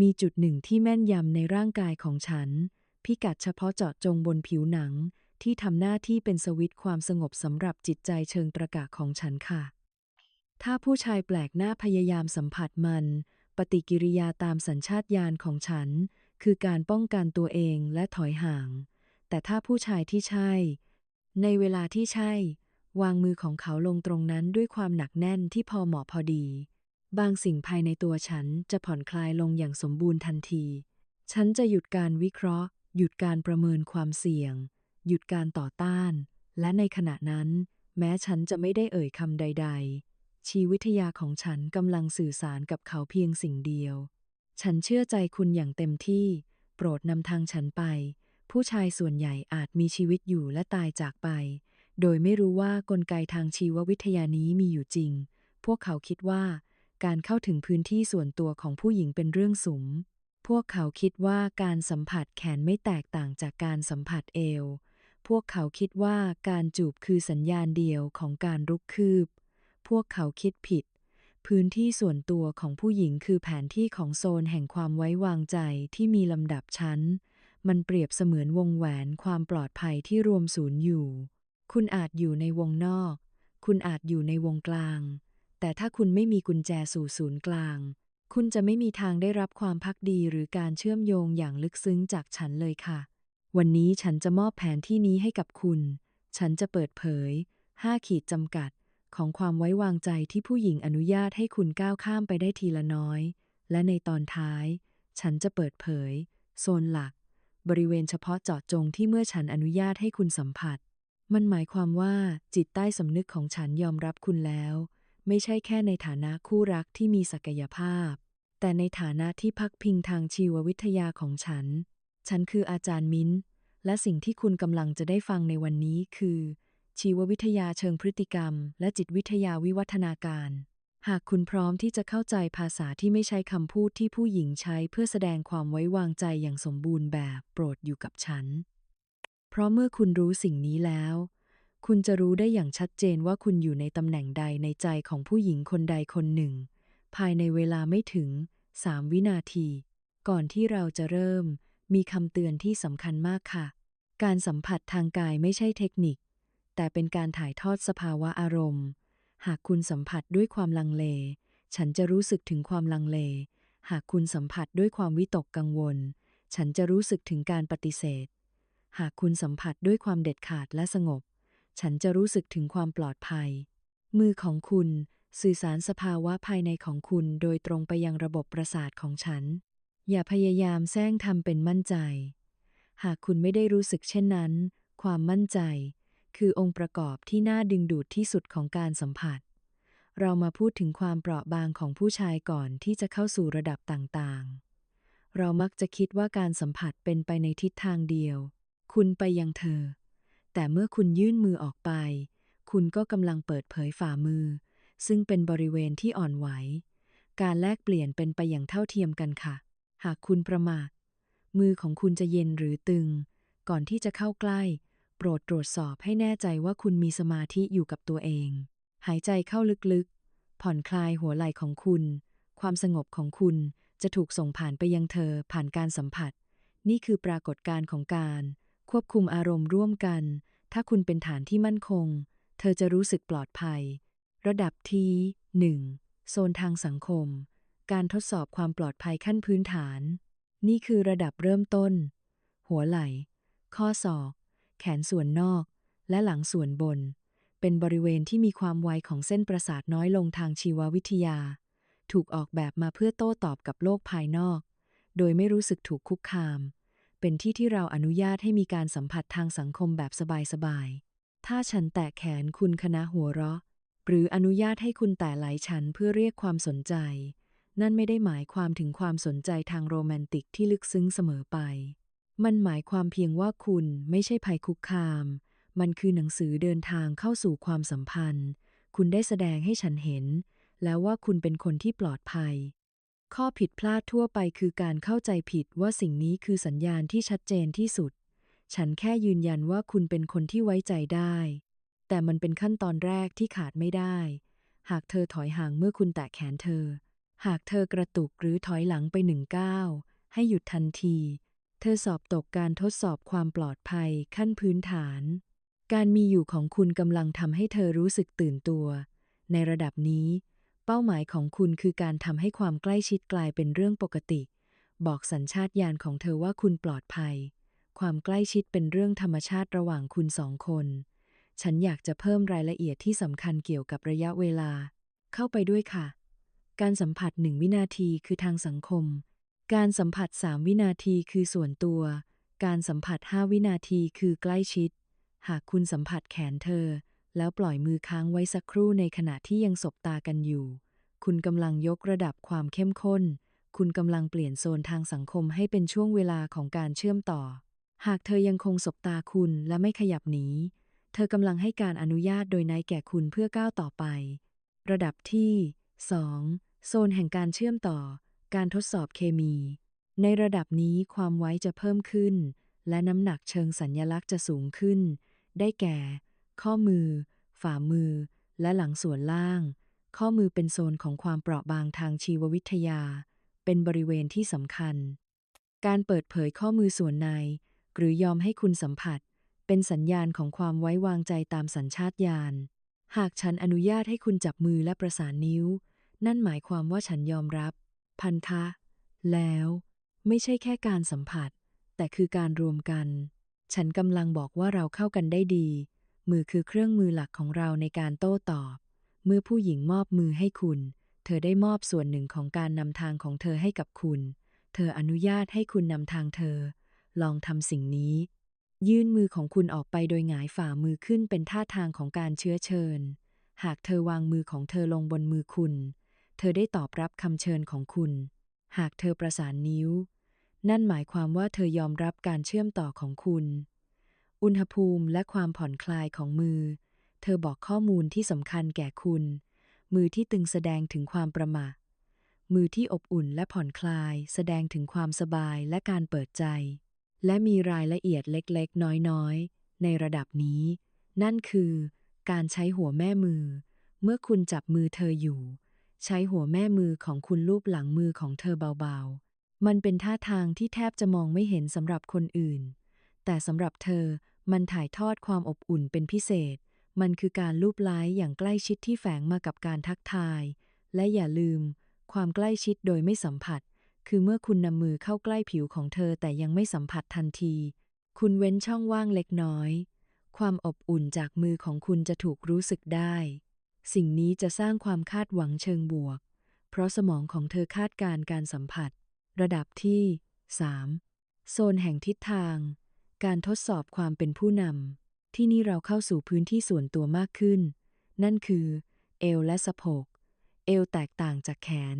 มีจุดหนึ่งที่แม่นยำในร่างกายของฉัน พิกัดเฉพาะเจาะจงบนผิวหนัง ที่ทำหน้าที่เป็นสวิตความสงบสำหรับจิตใจเชิงตระกะของฉันค่ะ ถ้าผู้ชายแปลกหน้าพยายามสัมผัสมัน ปฏิกิริยาตามสัญชาตญาณของฉัน คือการป้องกันตัวเองและถอยห่าง แต่ถ้าผู้ชายที่ใช่ ในเวลาที่ใช่ วางมือของเขาลงตรงนั้นด้วยความหนักแน่นที่พอเหมาะพอดี บางสิ่งภายในตัวฉันจะผ่อนคลายลงอย่างสมบูรณ์ทันที ฉันจะหยุดการวิเคราะห์ หยุดการประเมินความเสี่ยง หยุดการต่อต้าน และในขณะนั้น แม้ฉันจะไม่ได้เอ่ยคำใด ๆ ชีวิทยาของฉันกำลังสื่อสารกับเขาเพียงสิ่งเดียว ฉันเชื่อใจคุณอย่างเต็มที่ โปรดนำทางฉันไป ผู้ชายส่วนใหญ่อาจมีชีวิตอยู่และตายจากไป โดยไม่รู้ว่ากลไกทางชีววิทยานี้มีอยู่จริง พวกเขาคิดว่า การเข้าถึงพื้นที่ส่วนตัวของผู้หญิงเป็นเรื่องสุมพวกเขาคิดว่าการสัมผัสแขนไม่แตกต่างจากการสัมผัสเอว พวกเขาคิดว่าการจูบคือสัญญาณเดียวของการรุกคืบ พวกเขาคิดผิด พื้นที่ส่วนตัวของผู้หญิงคือแผนที่ของโซนแห่งความไว้วางใจที่มีลำดับชั้น มันเปรียบเสมือนวงแหวนความปลอดภัยที่รวมศูนย์อยู่ คุณอาจอยู่ในวงนอก คุณอาจอยู่ในวงกลาง แต่ถ้าคุณไม่มีกุญแจสู่ศูนย์กลาง คุณจะไม่มีทางได้รับความพักดีหรือการเชื่อมโยงอย่างลึกซึ้งจากฉันเลยค่ะ วันนี้ฉันจะมอบแผนที่นี้ให้กับคุณ ฉันจะเปิดเผย 5 ขีดจำกัด ของความไว้วางใจที่ผู้หญิงอนุญาตให้คุณก้าวข้ามไปได้ทีละน้อย และในตอนท้าย ฉันจะเปิดเผย โซนหลัก บริเวณเฉพาะเจาะจงที่เมื่อฉันอนุญาตให้คุณสัมผัส มันหมายความว่าจิตใต้สำนึกของฉันยอมรับคุณแล้ว ไม่ใช่แค่ในฐานะคู่รักที่มีศักยภาพ แต่ในฐานะที่พักพิงทางชีววิทยาของฉัน ฉันคืออาจารย์มิ้น และสิ่งที่คุณกำลังจะได้ฟังในวันนี้คือ ชีววิทยาเชิงพฤติกรรม และจิตวิทยาวิวัฒนาการ หากคุณพร้อมที่จะเข้าใจภาษาที่ไม่ใช่คำพูดที่ผู้หญิงใช้เพื่อแสดงความไว้วางใจอย่างสมบูรณ์แบบ โปรดอยู่กับฉัน เพราะเมื่อคุณรู้สิ่งนี้แล้ว คุณจะรู้ได้อย่างชัดเจนว่าคุณอยู่ในตำแหน่งใดในใจของผู้หญิงคนใดคนหนึ่ง ภายในเวลาไม่ถึง 3 วินาที ก่อนที่เราจะเริ่ม มีคำเตือนที่สำคัญมากค่ะ การสัมผัสทางกายไม่ใช่เทคนิค แต่เป็นการถ่ายทอดสภาวะอารมณ์ หากคุณสัมผัสด้วยความลังเล ฉันจะรู้สึกถึงความลังเล หากคุณสัมผัสด้วยความวิตกกังวล ฉันจะรู้สึกถึงการปฏิเสธ หากคุณสัมผัสด้วยความเด็ดขาดและสงบ ฉันจะรู้สึกถึงความปลอดภัย มือของคุณสื่อสารสภาวะภายในของคุณโดยตรงไปยังระบบประสาทของฉัน อย่าพยายามแซงทำเป็นมั่นใจ หากคุณไม่ได้รู้สึกเช่นนั้น ความมั่นใจ คือองค์ประกอบที่น่าดึงดูดที่สุดของการสัมผัส เรามาพูดถึงความเปราะบางของผู้ชายก่อนที่จะเข้าสู่ระดับต่างๆ เรามักจะคิดว่าการสัมผัสเป็นไปในทิศทางเดียว คุณไปยังเธอ แต่เมื่อคุณยื่นมือออกไป คุณก็กำลังเปิดเผยฝ่ามือ ซึ่งเป็นบริเวณที่อ่อนไหว การแลกเปลี่ยนเป็นไปอย่างเท่าเทียมกันค่ะ หากคุณประมาทมือของคุณจะเย็นหรือตึง ก่อนที่จะเข้าใกล้ โปรดตรวจสอบให้แน่ใจว่าคุณมีสมาธิอยู่กับตัวเอง หายใจเข้าลึกๆ ผ่อนคลายหัวไหล่ของคุณ ความสงบของคุณจะถูกส่งผ่านไปยังเธอผ่านการสัมผัส นี่คือปรากฏการณ์ของการ ควบคุมอารมณ์ร่วมกัน ถ้าคุณเป็นฐานที่มั่นคง เธอจะรู้สึกปลอดภัย ระดับที่หนึ่งโซนทางสังคม การทดสอบความปลอดภัยขั้นพื้นฐาน นี่คือระดับเริ่มต้น หัวไหล่ ข้อศอก แขนส่วนนอก และหลังส่วนบน เป็นบริเวณที่มีความไวของเส้นประสาทน้อยลงทางชีววิทยา ถูกออกแบบมาเพื่อโต้ตอบกับโลกภายนอก โดยไม่รู้สึกถูกคุกคาม เป็นที่ที่เราอนุญาตให้มีการสัมผัสทางสังคมแบบสบายๆ ถ้าฉันแตะแขนคุณคณะหัวเราะ หรืออนุญาตให้คุณแตะไหล่ฉันเพื่อเรียกความสนใจ นั่นไม่ได้หมายความถึงความสนใจทางโรแมนติกที่ลึกซึ้งเสมอไป มันหมายความเพียงว่าคุณไม่ใช่ภัยคุกคาม มันคือหนังสือเดินทางเข้าสู่ความสัมพันธ์ คุณได้แสดงให้ฉันเห็น แล้วว่าคุณเป็นคนที่ปลอดภัย ข้อผิดพลาดทั่วไปคือการเข้าใจผิดว่าสิ่งนี้คือสัญญาณที่ชัดเจนที่สุด ฉันแค่ยืนยันว่าคุณเป็นคนที่ไว้ใจได้ แต่มันเป็นขั้นตอนแรกที่ขาดไม่ได้ หากเธอถอยห่างเมื่อคุณแตะแขนเธอ หากเธอกระตุกหรือถอยหลังไปหนึ่งก้าวให้หยุดทันที เธอสอบตกการทดสอบความปลอดภัยขั้นพื้นฐาน การมีอยู่ของคุณกำลังทำให้เธอรู้สึกตื่นตัว ในระดับนี้ เป้าหมายของคุณคือการทำให้ความใกล้ชิดกลายเป็นเรื่องปกติ บอกสัญชาตญาณของเธอว่าคุณปลอดภัย ความใกล้ชิดเป็นเรื่องธรรมชาติระหว่างคุณสองคน ฉันอยากจะเพิ่มรายละเอียดที่สำคัญเกี่ยวกับระยะเวลา เข้าไปด้วยค่ะ การสัมผัสหนึ่งวินาทีคือทางสังคม การสัมผัสสามวินาทีคือส่วนตัว การสัมผัสห้าวินาทีคือใกล้ชิด หากคุณสัมผัสแขนเธอ แล้วปล่อยมือค้างไว้สักครู่ในขณะที่ยังสบตากันอยู่ คุณกำลังยกระดับความเข้มข้น คุณกำลังเปลี่ยนโซนทางสังคมให้เป็นช่วงเวลาของการเชื่อมต่อ หากเธอยังคงสบตาคุณและไม่ขยับหนี เธอกำลังให้การอนุญาตโดยนายแก่คุณเพื่อก้าวต่อไป ระดับที่ 2. โซนแห่งการเชื่อมต่อ การทดสอบเคมี ในระดับนี้ความไว้จะเพิ่มขึ้น และน้ำหนักเชิงสัญญลักษณ์จะสูงขึ้น ได้แก่ ข้อมือ ฝ่ามือ และหลังส่วนล่าง ข้อมือเป็นโซนของความเปราะบางทางชีววิทยา เป็นบริเวณที่สำคัญ การเปิดเผยข้อมือส่วนใน หรือยอมให้คุณสัมผัส เป็นสัญญาณของความไว้วางใจตามสัญชาตญาณ หากฉันอนุญาตให้คุณจับมือและประสานนิ้ว นั่นหมายความว่าฉันยอมรับ พันธะ แล้ว ไม่ใช่แค่การสัมผัส แต่คือการรวมกัน ฉันกำลังบอกว่าเราเข้ากันได้ดี มือคือเครื่องมือหลักของเราในการโต้ตอบ เมื่อผู้หญิงมอบมือให้คุณ เธอได้มอบส่วนหนึ่งของการนำทางของเธอให้กับคุณ เธออนุญาตให้คุณนำทางเธอ ลองทำสิ่งนี้ ยื่นมือของคุณออกไปโดยหงายฝ่ามือขึ้นเป็นท่าทางของการเชื้อเชิญ หากเธอวางมือของเธอลงบนมือคุณ เธอได้ตอบรับคำเชิญของคุณ หากเธอประสานนิ้ว นั่นหมายความว่าเธอยอมรับการเชื่อมต่อของคุณ อุณหภูมิและความผ่อนคลายของมือ เธอบอกข้อมูลที่สำคัญแก่คุณ มือที่ตึงแสดงถึงความประมามือที่อบอุ่นและผ่อนคลาย แสดงถึงความสบายและการเปิดใจ และมีรายละเอียดเล็กๆ น้อยๆ ในระดับนี้ นั่นคือ การใช้หัวแม่มือ เมื่อคุณจับมือเธออยู่ ใช้หัวแม่มือของคุณลูบหลังมือของเธอเบาๆ มันเป็นท่าทางที่แทบจะมองไม่เห็นสำหรับคนอื่น แต่สำหรับเธอมันถ่ายทอดความอบอุ่นเป็นพิเศษ มันคือการลูบไล้อย่างใกล้ชิดที่แฝงมากับการทักทาย และอย่าลืม ความใกล้ชิดโดยไม่สัมผัส คือเมื่อคุณนำมือเข้าใกล้ผิวของเธอแต่ยังไม่สัมผัสทันที คุณเว้นช่องว่างเล็กน้อย ความอบอุ่นจากมือของคุณจะถูกรู้สึกได้ สิ่งนี้จะสร้างความคาดหวังเชิงบวก เพราะสมองของเธอคาดการณ์การสัมผัส ระดับที่ 3. โซนแห่งทิศทาง การทดสอบความเป็นผู้นำ ที่นี่เราเข้าสู่พื้นที่ส่วนตัวมากขึ้น นั่นคือ เอวและสะโพก เอวแตกต่างจากแขน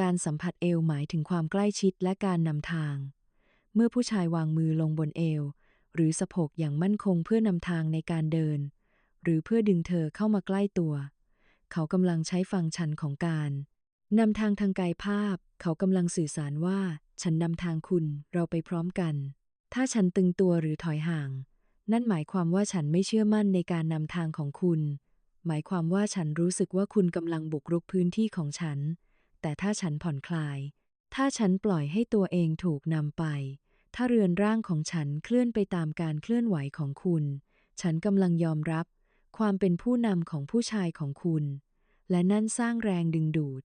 การสัมผัสเอวหมายถึงความใกล้ชิดและการนำทาง เมื่อผู้ชายวางมือลงบนเอว หรือสะโพกอย่างมั่นคงเพื่อนำทางในการเดิน หรือเพื่อดึงเธอเข้ามาใกล้ตัว เขากำลังใช้ฟังชันของการนำทางทางกายภาพ เขากำลังสื่อสารว่า ฉันนำทางคุณเราไปพร้อมกัน ถ้าฉันตึงตัวหรือถอยห่าง นั่นหมายความว่าฉันไม่เชื่อมั่นในการนำทางของคุณ หมายความว่าฉันรู้สึกว่าคุณกำลังบุกรุกพื้นที่ของฉัน แต่ถ้าฉันผ่อนคลาย ถ้าฉันปล่อยให้ตัวเองถูกนำไป ถ้าเรือนร่างของฉันเคลื่อนไปตามการเคลื่อนไหวของคุณ ฉันกำลังยอมรับ ความเป็นผู้นำของผู้ชายของคุณ และนั่นสร้างแรงดึงดูด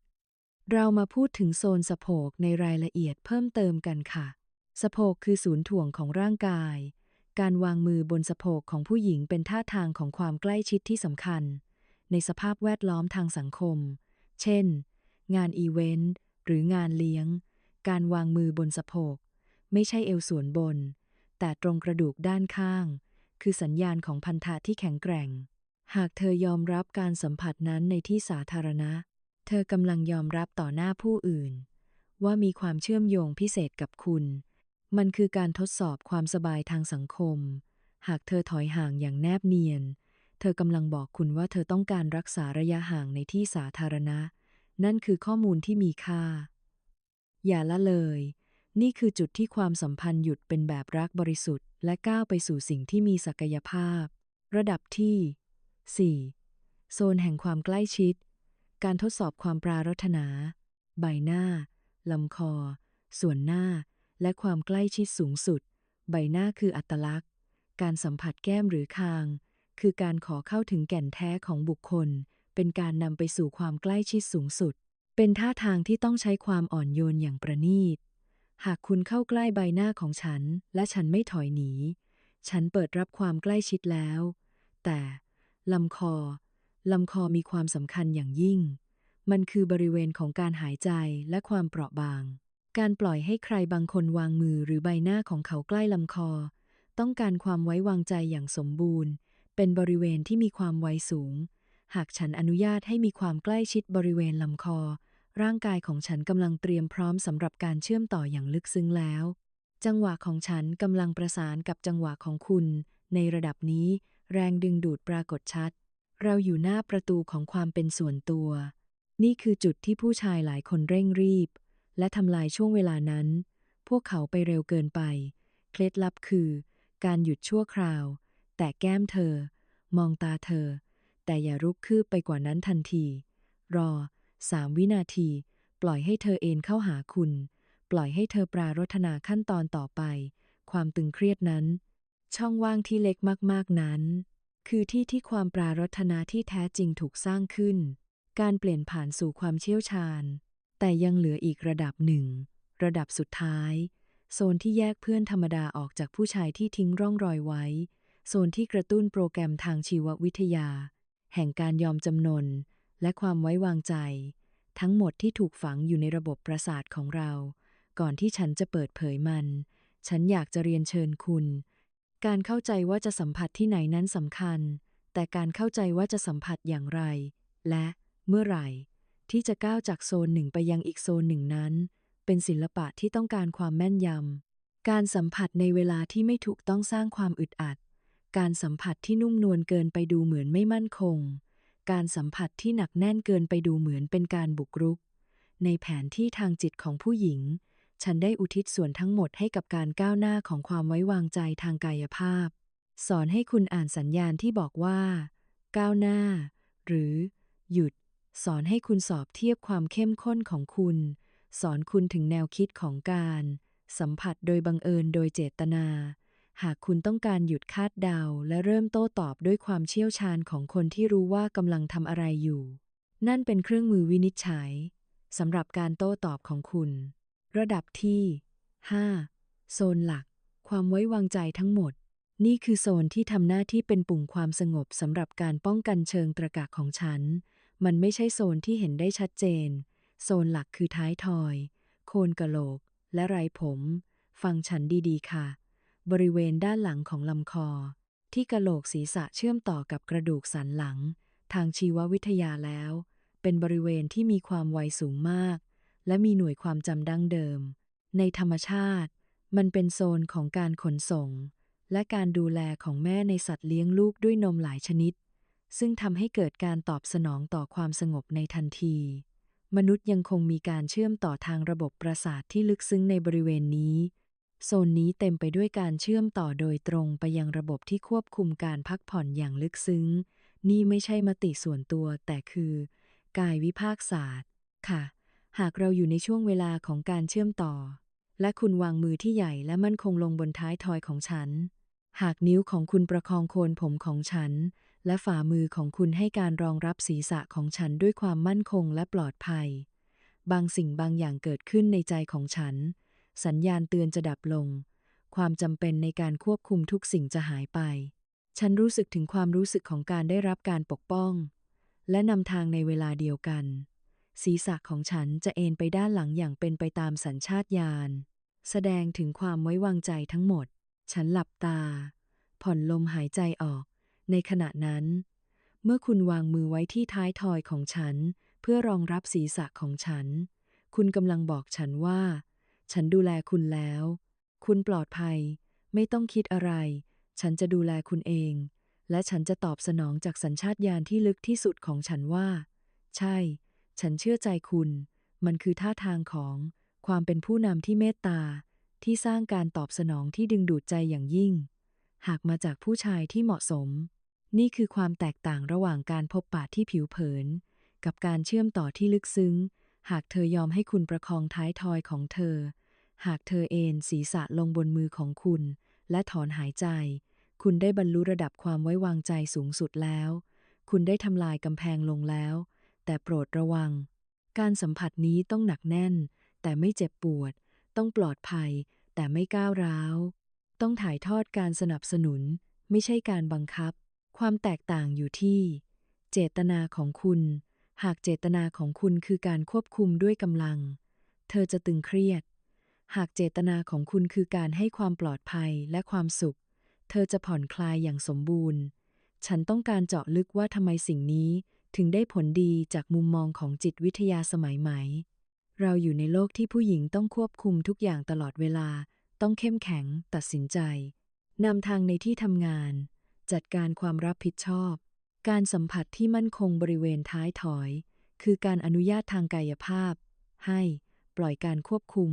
เรามาพูดถึงโซนสะโพกในรายละเอียดเพิ่มเติมกันค่ะ สะโพกคือศูนย์ถ่วงของร่างกาย การวางมือบนสะโพกของผู้หญิงเป็นท่าทางของความใกล้ชิดที่สำคัญ ในสภาพแวดล้อมทางสังคม เช่น งานอีเวนต์ หรืองานเลี้ยง การวางมือบนสะโพก ไม่ใช่เอวส่วนบน แต่ตรงกระดูกด้านข้าง คือสัญญาณของพันธะที่แข็งแกร่ง หากเธอยอมรับการสัมผัสนั้นในที่สาธารณะ เธอกำลังยอมรับต่อหน้าผู้อื่น ว่ามีความเชื่อมโยงพิเศษกับคุณ มันคือการทดสอบความสบายทางสังคม หากเธอถอยห่างอย่างแนบเนียน เธอกำลังบอกคุณว่าเธอต้องการรักษาระยะห่างในที่สาธารณะ นั่นคือข้อมูลที่มีค่า อย่าละเลย นี่คือจุดที่ความสัมพันธ์หยุดเป็นแบบรักบริสุทธิ์ และก้าวไปสู่สิ่งที่มีศักยภาพ ระดับที่ 4. โซนแห่งความใกล้ชิด การทดสอบความปรารถนา ใบหน้าลำคอ ส่วนหน้า และความใกล้ชิดสูงสุด ใบหน้าคืออัตลักษณ์ การสัมผัสแก้มหรือคาง คือการขอเข้าถึงแก่นแท้ของบุคคล เป็นการนำไปสู่ความใกล้ชิดสูงสุด เป็นท่าทางที่ต้องใช้ความอ่อนโยนอย่างประณีต หากคุณเข้าใกล้ใบหน้าของฉัน และฉันไม่ถอยหนี ฉันเปิดรับความใกล้ชิดแล้ว แต่ลำคอ ลำคอมีความสำคัญอย่างยิ่ง มันคือบริเวณของการหายใจและความเปราะบาง การปล่อยให้ใครบางคนวางมือหรือใบหน้าของเขาใกล้ลำคอ ต้องการความไว้วางใจอย่างสมบูรณ์ เป็นบริเวณที่มีความไวสูง หากฉันอนุญาตให้มีความใกล้ชิดบริเวณลำคอ ร่างกายของฉันกำลังเตรียมพร้อมสำหรับการเชื่อมต่ออย่างลึกซึ้งแล้ว จังหวะของฉันกำลังประสานกับจังหวะของคุณ ในระดับนี้ แรงดึงดูดปรากฏชัด เราอยู่หน้าประตูของความเป็นส่วนตัว นี่คือจุดที่ผู้ชายหลายคนเร่งรีบ และทำลายช่วงเวลานั้น พวกเขาไปเร็วเกินไป เคล็ดลับคือ การหยุดชั่วคราว แต่แก้มเธอ มองตาเธอ แต่อย่ารุกคืบไปกว่านั้นทันที รอสามวินาที ปล่อยให้เธอเอนเข้าหาคุณ ปล่อยให้เธอปรารถนาขั้นตอนต่อไป ความตึงเครียดนั้น ช่องว่างที่เล็กมากๆนั้น คือที่ที่ความปรารถนาที่แท้จริงถูกสร้างขึ้น การเปลี่ยนผ่านสู่ความเชี่ยวชาญ แต่ยังเหลืออีกระดับหนึ่ง ระดับสุดท้าย โซนที่แยกเพื่อนธรรมดาออกจากผู้ชายที่ทิ้งร่องรอยไว้ โซนที่กระตุ้นโปรแกรมทางชีววิทยา แห่งการยอมจำนน และความไว้วางใจ ทั้งหมดที่ถูกฝังอยู่ในระบบประสาทของเรา ก่อนที่ฉันจะเปิดเผยมัน ฉันอยากจะเรียนเชิญคุณ การเข้าใจว่าจะสัมผัสที่ไหนนั้นสำคัญ แต่การเข้าใจว่าจะสัมผัสอย่างไร และเมื่อไหร่ ที่จะก้าวจากโซนหนึ่งไปยังอีกโซนหนึ่งนั้น เป็นศิลปะที่ต้องการความแม่นยำ การสัมผัสในเวลาที่ไม่ถูกต้องสร้างความอึดอัด การสัมผัสที่นุ่มนวลเกินไปดูเหมือนไม่มั่นคง การสัมผัสที่หนักแน่นเกินไปดูเหมือนเป็นการบุกรุก ในแผนที่ทางจิตของผู้หญิง ฉันได้อุทิศส่วนทั้งหมดให้กับการก้าวหน้าของความไว้วางใจทางกายภาพ สอนให้คุณอ่านสัญญาณที่บอกว่า ก้าวหน้า หรือ หยุด สอนให้คุณสอบเทียบความเข้มข้นของคุณ สอนคุณถึงแนวคิดของการ สัมผัสโดยบังเอิญโดยเจตนา หากคุณต้องการหยุดคาดเดา และเริ่มโต้ตอบด้วยความเชี่ยวชาญของคนที่รู้ว่ากำลังทำอะไรอยู่ นั่นเป็นเครื่องมือวินิจฉัยสำหรับการโต้ตอบของคุณ ระดับที่ 5. โซนหลัก ความไว้วางใจทั้งหมด นี่คือโซนที่ทำหน้าที่เป็นปุ่มความสงบสำหรับการป้องกันเชิงตรกะของฉัน มันไม่ใช่โซนที่เห็นได้ชัดเจน โซนหลักคือท้ายทอย โคนกะโหลก และไรผม ฟังฉันดีๆ ค่ะ บริเวณด้านหลังของลำคอ ที่กะโหลกศีรษะเชื่อมต่อกับกระดูกสันหลัง ทางชีววิทยาแล้ว เป็นบริเวณที่มีความไวสูงมาก และมีหน่วยความจำดั้งเดิม ในธรรมชาติ มันเป็นโซนของการขนส่ง และการดูแลของแม่ในสัตว์เลี้ยงลูกด้วยนมหลายชนิด ซึ่งทำให้เกิดการตอบสนองต่อความสงบในทันที มนุษย์ยังคงมีการเชื่อมต่อทางระบบประสาทที่ลึกซึ้งในบริเวณนี้ โซนนี้เต็มไปด้วยการเชื่อมต่อโดยตรงไปยังระบบที่ควบคุมการพักผ่อนอย่างลึกซึ้ง นี่ไม่ใช่มติส่วนตัว แต่คือ กายวิภาคศาสตร์ ค่ะ หากเราอยู่ในช่วงเวลาของการเชื่อมต่อ และคุณวางมือที่ใหญ่และมั่นคงลงบนท้ายทอยของฉัน หากนิ้วของคุณประคองโคนผมของฉัน และฝ่ามือของคุณให้การรองรับศีรษะของฉันด้วยความมั่นคงและปลอดภัย บางสิ่งบางอย่างเกิดขึ้นในใจของฉัน สัญญาณเตือนจะดับลง ความจำเป็นในการควบคุมทุกสิ่งจะหายไป ฉันรู้สึกถึงความรู้สึกของการได้รับการปกป้อง และนำทางในเวลาเดียวกัน ศีรษะของฉันจะเอนไปด้านหลังอย่างเป็นไปตามสัญชาตญาณแสดงถึงความไว้วางใจทั้งหมด ฉันหลับตา ผ่อนลมหายใจออก ในขณะนั้น เมื่อคุณวางมือไว้ที่ท้ายทอยของฉัน เพื่อรองรับศีรษะของฉัน คุณกำลังบอกฉันว่า ฉันดูแลคุณแล้ว คุณปลอดภัย ไม่ต้องคิดอะไร ฉันจะดูแลคุณเอง และฉันจะตอบสนองจากสัญชาตญาณที่ลึกที่สุดของฉันว่า ใช่ ฉันเชื่อใจคุณ มันคือท่าทางของความเป็นผู้นำที่เมตตาที่สร้างการตอบสนองที่ดึงดูดใจอย่างยิ่ง หากมาจากผู้ชายที่เหมาะสม นี่คือความแตกต่างระหว่างการพบปะที่ผิวเผิน กับการเชื่อมต่อที่ลึกซึ้ง หากเธอยอมให้คุณประคองท้ายทอยของเธอ หากเธอเอนศีรษะลงบนมือของคุณ และถอนหายใจ คุณได้บรรลุระดับความไว้วางใจสูงสุดแล้ว คุณได้ทำลายกำแพงลงแล้ว แต่โปรดระวัง การสัมผัสนี้ต้องหนักแน่น แต่ไม่เจ็บปวด ต้องปลอดภัย แต่ไม่ก้าวร้าว ต้องถ่ายทอดการสนับสนุน ไม่ใช่การบังคับ ความแตกต่างอยู่ที่ เจตนาของคุณ หากเจตนาของคุณคือการควบคุมด้วยกำลัง เธอจะตึงเครียด หากเจตนาของคุณคือการให้ความปลอดภัยและความสุข เธอจะผ่อนคลายอย่างสมบูรณ์ ฉันต้องการเจาะลึกว่าทำไมสิ่งนี้ถึงได้ผลดีจากมุมมองของจิตวิทยาสมัยใหม่ เราอยู่ในโลกที่ผู้หญิงต้องควบคุมทุกอย่างตลอดเวลา ต้องเข้มแข็ง ตัดสินใจนำทางในที่ทำงาน จัดการความรับผิดชอบ การสัมผัสที่มั่นคงบริเวณท้ายถอย คือการอนุญาตทางกายภาพ ให้ปล่อยการควบคุม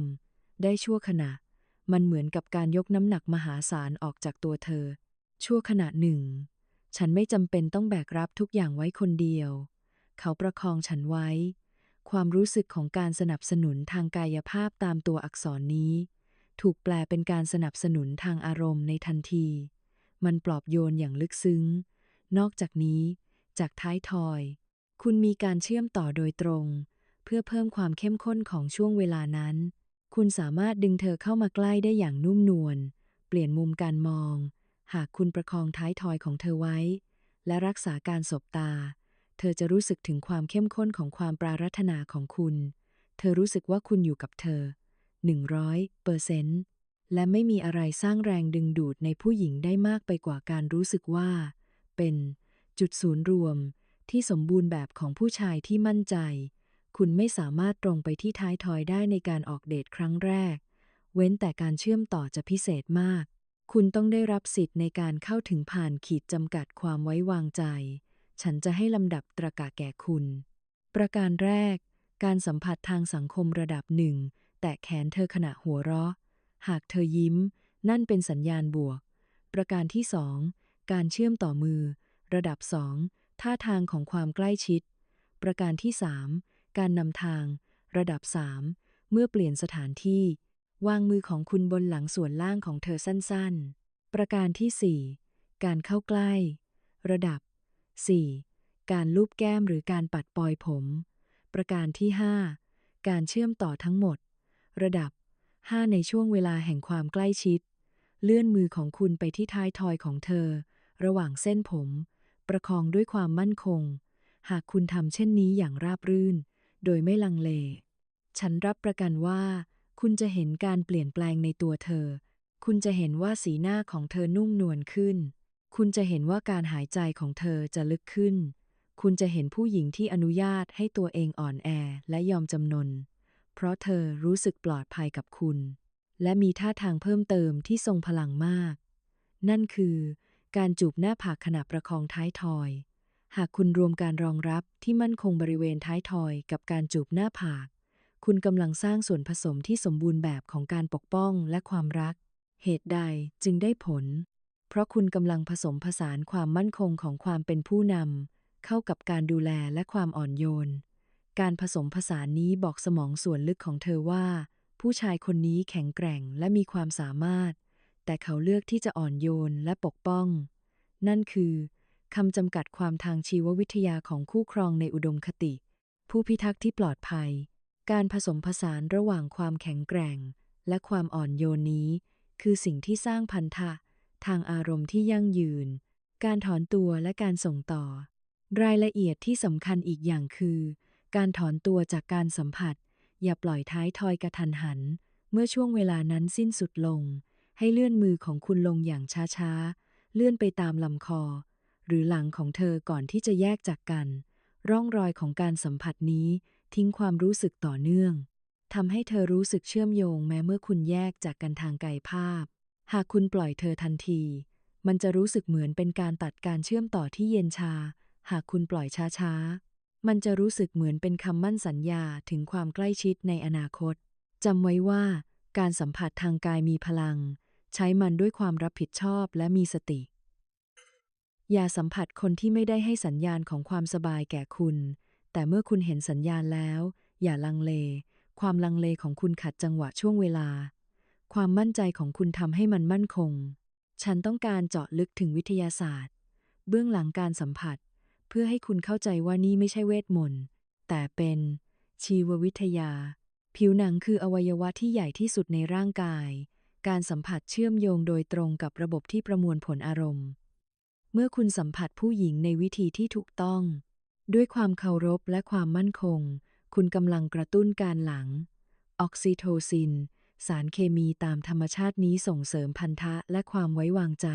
ได้ชั่วขณะ มันเหมือนกับการยกน้ำหนักมหาศาลออกจากตัวเธอ ชั่วขณะหนึ่ง ฉันไม่จำเป็นต้องแบกรับทุกอย่างไว้คนเดียว เขาประคองฉันไว้ ความรู้สึกของการสนับสนุนทางกายภาพตามตัวอักษรนี้ ถูกแปลเป็นการสนับสนุนทางอารมณ์ในทันที มันปลอบโยนอย่างลึกซึ้ง นอกจากนี้ จากท้ายทอย คุณมีการเชื่อมต่อโดยตรง เพื่อเพิ่มความเข้มข้นของช่วงเวลานั้น คุณสามารถดึงเธอเข้ามาใกล้ได้อย่างนุ่มนวล เปลี่ยนมุมการมอง หากคุณประคองท้ายทอยของเธอไว้ และรักษาการสบตา เธอจะรู้สึกถึงความเข้มข้นของความปรารถนาของคุณ เธอรู้สึกว่าคุณอยู่กับเธอ 100เปอร์เซนต์และไม่มีอะไรสร้างแรงดึงดูดในผู้หญิงได้มากไปกว่าการรู้สึกว่า เป็นจุดศูนย์รวมที่สมบูรณ์แบบของผู้ชายที่มั่นใจ คุณไม่สามารถตรงไปที่ท้ายทอยได้ในการออกเดทครั้งแรก เว้นแต่การเชื่อมต่อจะพิเศษมาก คุณต้องได้รับสิทธิ์ในการเข้าถึงผ่านขีดจำกัดความไว้วางใจ ฉันจะให้ลำดับตรากะแก่คุณ ประการแรก การสัมผัสทางสังคมระดับหนึ่ง แตะแขนเธอขณะหัวเราะ หากเธอยิ้ม นั่นเป็นสัญญาณบวก ประการที่สองการเชื่อมต่อมือ ระดับสองท่าทางของความใกล้ชิด ประการที่สามการนำทาง ระดับสามเมื่อเปลี่ยนสถานที่ วางมือของคุณบนหลังส่วนล่างของเธอสั้นๆ ประการที่สี่การเข้าใกล้ ระดับ 4. การลูบแก้มหรือการปัดปลอยผม ประการที่ 5 การเชื่อมต่อทั้งหมด ระดับ 5 ในช่วงเวลาแห่งความใกล้ชิด เลื่อนมือของคุณไปที่ท้ายทอยของเธอ ระหว่างเส้นผม ประคองด้วยความมั่นคง หากคุณทำเช่นนี้อย่างราบรื่น โดยไม่ลังเล ฉันรับประกันว่า คุณจะเห็นการเปลี่ยนแปลงในตัวเธอ คุณจะเห็นว่าสีหน้าของเธอนุ่มนวลขึ้น คุณจะเห็นว่าการหายใจของเธอจะลึกขึ้นคุณจะเห็นผู้หญิงที่อนุญาตให้ตัวเองอ่อนแอและยอมจำนน เพราะเธอรู้สึกปลอดภัยกับคุณ และมีท่าทางเพิ่มเติมที่ทรงพลังมาก นั่นคือ การจูบหน้าผากขณะประคองท้ายทอย หากคุณรวมการรองรับที่มั่นคงบริเวณท้ายทอย กับการจูบหน้าผาก คุณกำลังสร้างส่วนผสมที่สมบูรณ์แบบของการปกป้องและความรัก เหตุใดจึงได้ผล เพราะคุณกำลังผสมผสานความมั่นคงของความเป็นผู้นำเข้ากับการดูแลและความอ่อนโยน การผสมผสานนี้บอกสมองส่วนลึกของเธอว่า ผู้ชายคนนี้แข็งแกร่งและมีความสามารถ แต่เขาเลือกที่จะอ่อนโยนและปกป้อง นั่นคือคำจำกัดความทางชีววิทยาของคู่ครองในอุดมคติ ผู้พิทักษ์ที่ปลอดภัย การผสมผสานระหว่างความแข็งแกร่ง และความอ่อนโยนนี้ คือสิ่งที่สร้างพันธะ ทางอารมณ์ที่ยั่งยืน การถอนตัวและการส่งต่อ รายละเอียดที่สำคัญอีกอย่างคือ การถอนตัวจากการสัมผัส อย่าปล่อยท้ายทอยกระทันหัน เมื่อช่วงเวลานั้นสิ้นสุดลง ให้เลื่อนมือของคุณลงอย่างช้าๆ เลื่อนไปตามลำคอ หรือหลังของเธอก่อนที่จะแยกจากกัน ร่องรอยของการสัมผัสนี้ทิ้งความรู้สึกต่อเนื่องทำให้เธอรู้สึกเชื่อมโยงแม้เมื่อคุณแยกจากกันทางกายภาพ หากคุณปล่อยเธอทันที มันจะรู้สึกเหมือนเป็นการตัดการเชื่อมต่อที่เย็นชา หากคุณปล่อยช้าๆ มันจะรู้สึกเหมือนเป็นคำมั่นสัญญาถึงความใกล้ชิดในอนาคต จำไว้ว่า การสัมผัสทางกายมีพลัง ใช้มันด้วยความรับผิดชอบและมีสติ อย่าสัมผัสคนที่ไม่ได้ให้สัญญาณของความสบายแก่คุณ แต่เมื่อคุณเห็นสัญญาณแล้ว อย่าลังเล ความลังเลของคุณขัดจังหวะช่วงเวลา ความมั่นใจของคุณทำให้มันมั่นคง ฉันต้องการเจาะลึกถึงวิทยาศาสตร์ เบื้องหลังการสัมผัส เพื่อให้คุณเข้าใจว่านี่ไม่ใช่เวทมนต์แต่เป็นชีววิทยา ผิวหนังคืออวัยวะที่ใหญ่ที่สุดในร่างกาย การสัมผัสเชื่อมโยงโดยตรงกับระบบที่ประมวลผลอารมณ์ เมื่อคุณสัมผัสผู้หญิงในวิธีที่ถูกต้อง ด้วยความเคารพและความมั่นคง คุณกำลังกระตุ้นการหลัง ออกซิโทซิน สารเคมีตามธรรมชาตินี้ส่งเสริมพันธะและความไว้วางใจ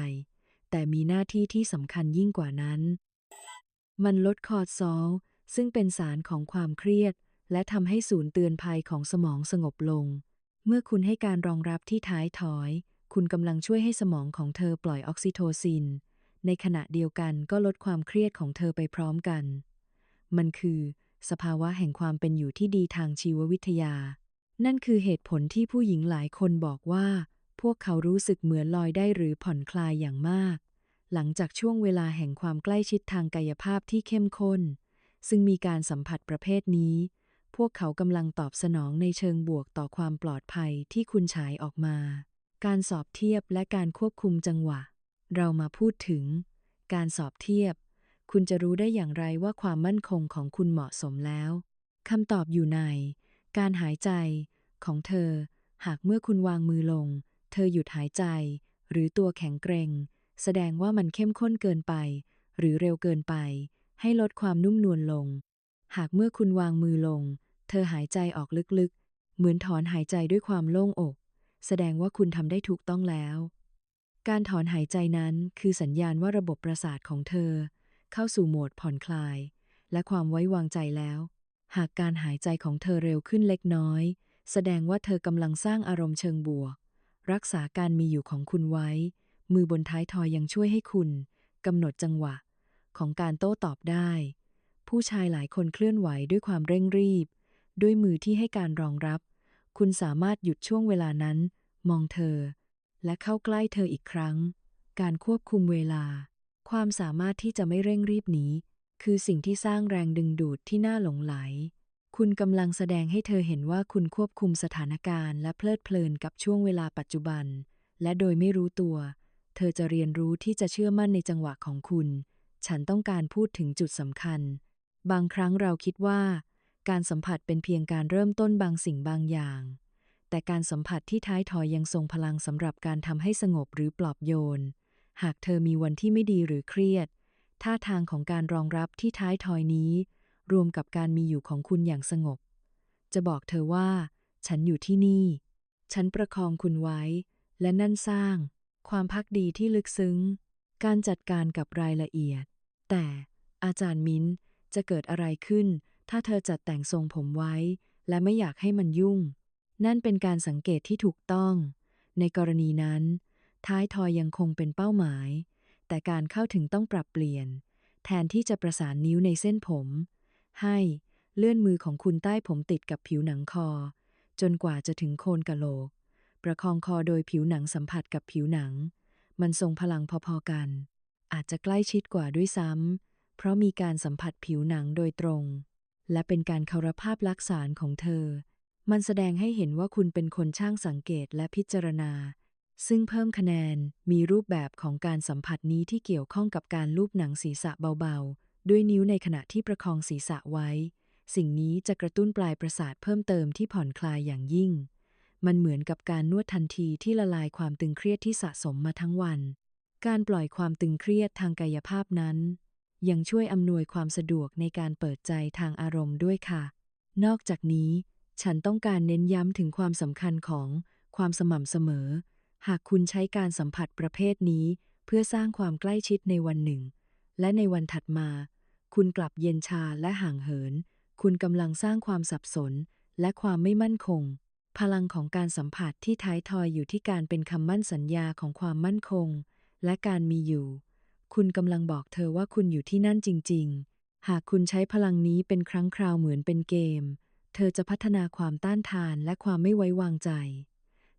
แต่มีหน้าที่ที่สำคัญยิ่งกว่านั้น มันลดคอร์ติซอลซึ่งเป็นสารของความเครียด และทำให้ศูนย์เตือนภัยของสมองสงบลง เมื่อคุณให้การรองรับที่ท้ายถอย คุณกำลังช่วยให้สมองของเธอปล่อยออกซิโทซิน ในขณะเดียวกันก็ลดความเครียดของเธอไปพร้อมกัน มันคือ สภาวะแห่งความเป็นอยู่ที่ดีทางชีววิทยา นั่นคือเหตุผลที่ผู้หญิงหลายคนบอกว่า พวกเขารู้สึกเหมือนลอยได้หรือผ่อนคลายอย่างมาก หลังจากช่วงเวลาแห่งความใกล้ชิดทางกายภาพที่เข้มข้น ซึ่งมีการสัมผัสประเภทนี้ พวกเขากำลังตอบสนองในเชิงบวกต่อความปลอดภัยที่คุณฉายออกมา การสอบเทียบและการควบคุมจังหวะ เรามาพูดถึง การสอบเทียบ คุณจะรู้ได้อย่างไรว่าความมั่นคงของคุณเหมาะสมแล้วคำตอบอยู่ใน การหายใจ ของเธอ หากเมื่อคุณวางมือลง เธอหยุดหายใจ หรือตัวแข็งเกร็ง แสดงว่ามันเข้มข้นเกินไป หรือเร็วเกินไป ให้ลดความนุ่มนวลลง หากเมื่อคุณวางมือลง เธอหายใจออกลึกๆ เหมือนถอนหายใจด้วยความโล่งอก แสดงว่าคุณทำได้ถูกต้องแล้ว การถอนหายใจนั้นคือสัญญาณว่าระบบประสาทของเธอ เข้าสู่โหมดผ่อนคลาย และความไว้วางใจแล้ว หากการหายใจของเธอเร็วขึ้นเล็กน้อย แสดงว่าเธอกำลังสร้างอารมณ์เชิงบวก รักษาการมีอยู่ของคุณไว้ มือบนท้ายทอยยังช่วยให้คุณกำหนดจังหวะ ของการโต้ตอบได้ ผู้ชายหลายคนเคลื่อนไหวด้วยความเร่งรีบ ด้วยมือที่ให้การรองรับ คุณสามารถหยุดช่วงเวลานั้น มองเธอ และเข้าใกล้เธออีกครั้ง การควบคุมเวลา ความสามารถที่จะไม่เร่งรีบนี้ คือสิ่งที่สร้างแรงดึงดูดที่น่าหลงไหล คุณกำลังแสดงให้เธอเห็นว่าคุณควบคุมสถานการณ์และเพลิดเพลินกับช่วงเวลาปัจจุบัน และโดยไม่รู้ตัว เธอจะเรียนรู้ที่จะเชื่อมั่นในจังหวะของคุณ ฉันต้องการพูดถึงจุดสำคัญ บางครั้งเราคิดว่า การสัมผัสเป็นเพียงการเริ่มต้นบางสิ่งบางอย่าง แต่การสัมผัสที่ท้ายถอยยังทรงพลังสำหรับการทำให้สงบหรือปลอบโยน หากเธอมีวันที่ไม่ดีหรือเครียด ท่าทางของการรองรับที่ท้ายทอยนี้ รวมกับการมีอยู่ของคุณอย่างสงบ จะบอกเธอว่า ฉันอยู่ที่นี่ ฉันประคองคุณไว้ และนั่นสร้าง ความพักดีที่ลึกซึ้ง การจัดการกับรายละเอียด แต่อาจารย์มิ้นจะเกิดอะไรขึ้น ถ้าเธอจัดแต่งทรงผมไว้ และไม่อยากให้มันยุ่ง นั่นเป็นการสังเกตที่ถูกต้อง ในกรณีนั้น ท้ายทอยยังคงเป็นเป้าหมาย แต่การเข้าถึงต้องปรับเปลี่ยน แทนที่จะประสานนิ้วในเส้นผม ให้เลื่อนมือของคุณใต้ผมติดกับผิวหนังคอ จนกว่าจะถึงโคนกะโหลก ประคองคอโดยผิวหนังสัมผัสกับผิวหนัง มันทรงพลังพอๆกัน อาจจะใกล้ชิดกว่าด้วยซ้ำ เพราะมีการสัมผัสผิวหนังโดยตรง และเป็นการเคารพภาพลักษณ์ของเธอ มันแสดงให้เห็นว่าคุณเป็นคนช่างสังเกตและพิจารณา ซึ่งเพิ่มคะแนนมีรูปแบบของการสัมผัสนี้ที่เกี่ยวข้องกับการลูบหนังศีรษะเบาๆ ด้วยนิ้วในขณะที่ประคองศีรษะไว้ สิ่งนี้จะกระตุ้นปลายประสาทเพิ่มเติมที่ผ่อนคลายอย่างยิ่ง มันเหมือนกับการนวดทันทีที่ละลายความตึงเครียดที่สะสมมาทั้งวัน การปล่อยความตึงเครียดทางกายภาพนั้น ยังช่วยอำนวยความสะดวกในการเปิดใจทางอารมณ์ด้วยค่ะ นอกจากนี้ ฉันต้องการเน้นย้ำถึงความสำคัญของความสม่ำเสมอ หากคุณใช้การสัมผัสประเภทนี้ เพื่อสร้างความใกล้ชิดในวันหนึ่ง และในวันถัดมา คุณกลับเย็นชาและห่างเหิน คุณกำลังสร้างความสับสนและความไม่มั่นคง พลังของการสัมผัสที่ท้ายทอยอยู่ที่การเป็นคำมั่นสัญญาของความมั่นคง และการมีอยู่ คุณกำลังบอกเธอว่าคุณอยู่ที่นั่นจริง ๆ หากคุณใช้พลังนี้เป็นครั้งคราวเหมือนเป็นเกม เธอจะพัฒนาความต้านทานและความไม่ไว้วางใจ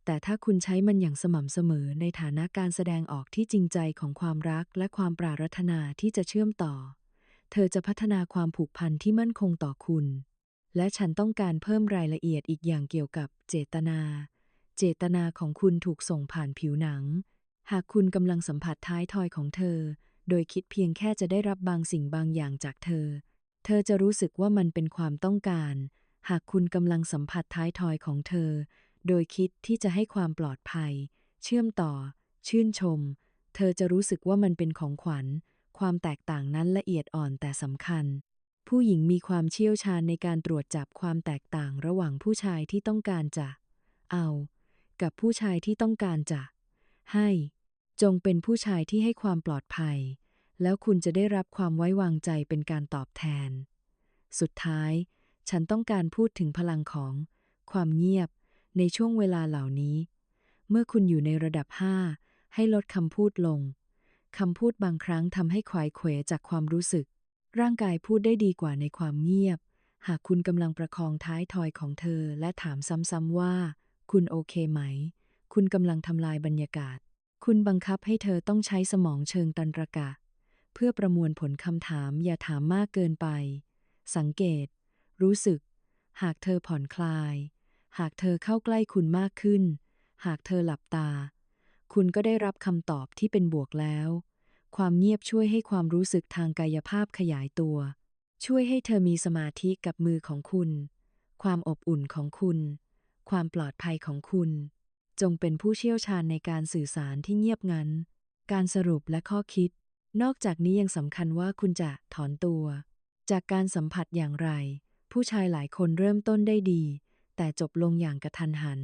แต่ถ้าคุณใช้มันอย่างสม่ำเสมอในฐานะการแสดงออกที่จริงใจของความรักและความปรารถนาที่จะเชื่อมต่อ เธอจะพัฒนาความผูกพันที่มั่นคงต่อคุณ และฉันต้องการเพิ่มรายละเอียดอีกอย่างเกี่ยวกับเจตนา เจตนาของคุณถูกส่งผ่านผิวหนัง หากคุณกำลังสัมผัสท้ายทอยของเธอ โดยคิดเพียงแค่จะได้รับบางสิ่งบางอย่างจากเธอ เธอจะรู้สึกว่ามันเป็นความต้องการ หากคุณกำลังสัมผัสท้ายทอยของเธอ โดยคิดที่จะให้ความปลอดภัย เชื่อมต่อ ชื่นชม เธอจะรู้สึกว่ามันเป็นของขวัญ ความแตกต่างนั้นละเอียดอ่อนแต่สำคัญ ผู้หญิงมีความเชี่ยวชาญในการตรวจจับความแตกต่างระหว่างผู้ชายที่ต้องการจะ เอา กับผู้ชายที่ต้องการจะ ให้ จงเป็นผู้ชายที่ให้ความปลอดภัย แล้วคุณจะได้รับความไว้วางใจเป็นการตอบแทน สุดท้าย ฉันต้องการพูดถึงพลังของ ความเงียบ ในช่วงเวลาเหล่านี้ เมื่อคุณอยู่ในระดับ 5 ให้ลดคำพูดลงคำพูดบางครั้งทำให้ควายเขวจากความรู้สึก ร่างกายพูดได้ดีกว่าในความเงียบ หากคุณกำลังประคองท้ายทอยของเธอและถามซ้ำๆว่า คุณโอเคไหม คุณกำลังทำลายบรรยากาศ คุณบังคับให้เธอต้องใช้สมองเชิงตันตรกะ เพื่อประมวลผลคำถามอย่าถามมากเกินไป สังเกต รู้สึก หากเธอผ่อนคลาย หากเธอเข้าใกล้คุณมากขึ้น หากเธอหลับตา คุณก็ได้รับคำตอบที่เป็นบวกแล้ว ความเงียบช่วยให้ความรู้สึกทางกายภาพขยายตัว ช่วยให้เธอมีสมาธิกับมือของคุณ ความอบอุ่นของคุณ ความปลอดภัยของคุณ จงเป็นผู้เชี่ยวชาญในการสื่อสารที่เงียบงัน การสรุปและข้อคิด นอกจากนี้ยังสำคัญว่าคุณจะถอนตัว จากการสัมผัสอย่างไร ผู้ชายหลายคนเริ่มต้นได้ดี แต่จบลงอย่างกระทันหัน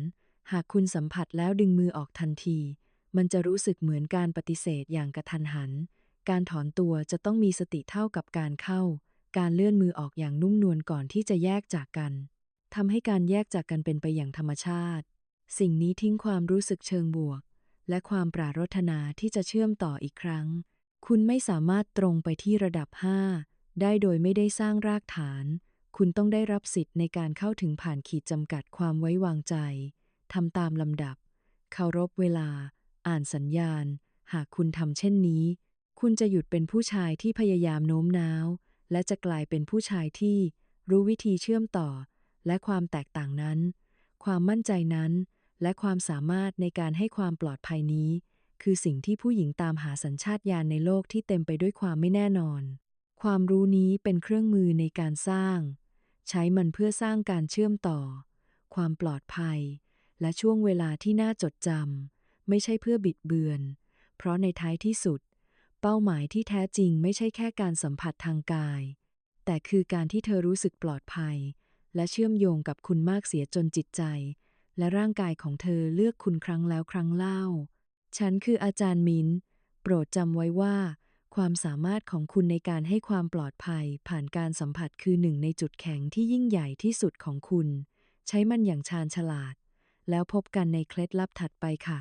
หากคุณสัมผัสแล้วดึงมือออกทันที มันจะรู้สึกเหมือนการปฏิเสธอย่างกระทันหัน การถอนตัวจะต้องมีสติเท่ากับการเข้า การเลื่อนมือออกอย่างนุ่มนวลก่อนที่จะแยกจากกันทำให้การแยกจากกันเป็นไปอย่างธรรมชาติ สิ่งนี้ทิ้งความรู้สึกเชิงบวก และความปรารถนาที่จะเชื่อมต่ออีกครั้ง คุณไม่สามารถตรงไปที่ระดับ 5 ได้โดยไม่ได้สร้างรากฐาน คุณต้องได้รับสิทธิ์ในการเข้าถึงผ่านขีดจำกัดความไว้วางใจทำตามลำดับ เคารพเวลา อ่านสัญญาณ หากคุณทำเช่นนี้ คุณจะหยุดเป็นผู้ชายที่พยายามโน้มน้าว และจะกลายเป็นผู้ชายที่รู้วิธีเชื่อมต่อ และความแตกต่างนั้น ความมั่นใจนั้น และความสามารถในการให้ความปลอดภัยนี้ คือสิ่งที่ผู้หญิงตามหาสัญชาตญาณในโลกที่เต็มไปด้วยความไม่แน่นอน ความรู้นี้เป็นเครื่องมือในการสร้าง ใช้มันเพื่อสร้างการเชื่อมต่อ ความปลอดภัย และช่วงเวลาที่น่าจดจำ ไม่ใช่เพื่อบิดเบือน เพราะในท้ายที่สุด เป้าหมายที่แท้จริงไม่ใช่แค่การสัมผัสทางกาย แต่คือการที่เธอรู้สึกปลอดภัย และเชื่อมโยงกับคุณมากเสียจนจิตใจ และร่างกายของเธอเลือกคุณครั้งแล้วครั้งเล่า ฉันคืออาจารย์มินโปรดจำไว้ว่าความสามารถของคุณในการให้ความปลอดภัย ผ่านการสัมผัสคือหนึ่งในจุดแข็งที่ยิ่งใหญ่ที่สุดของคุณ ใช้มันอย่างชาญฉลาด แล้วพบกันในเคล็ดลับถัดไปค่ะ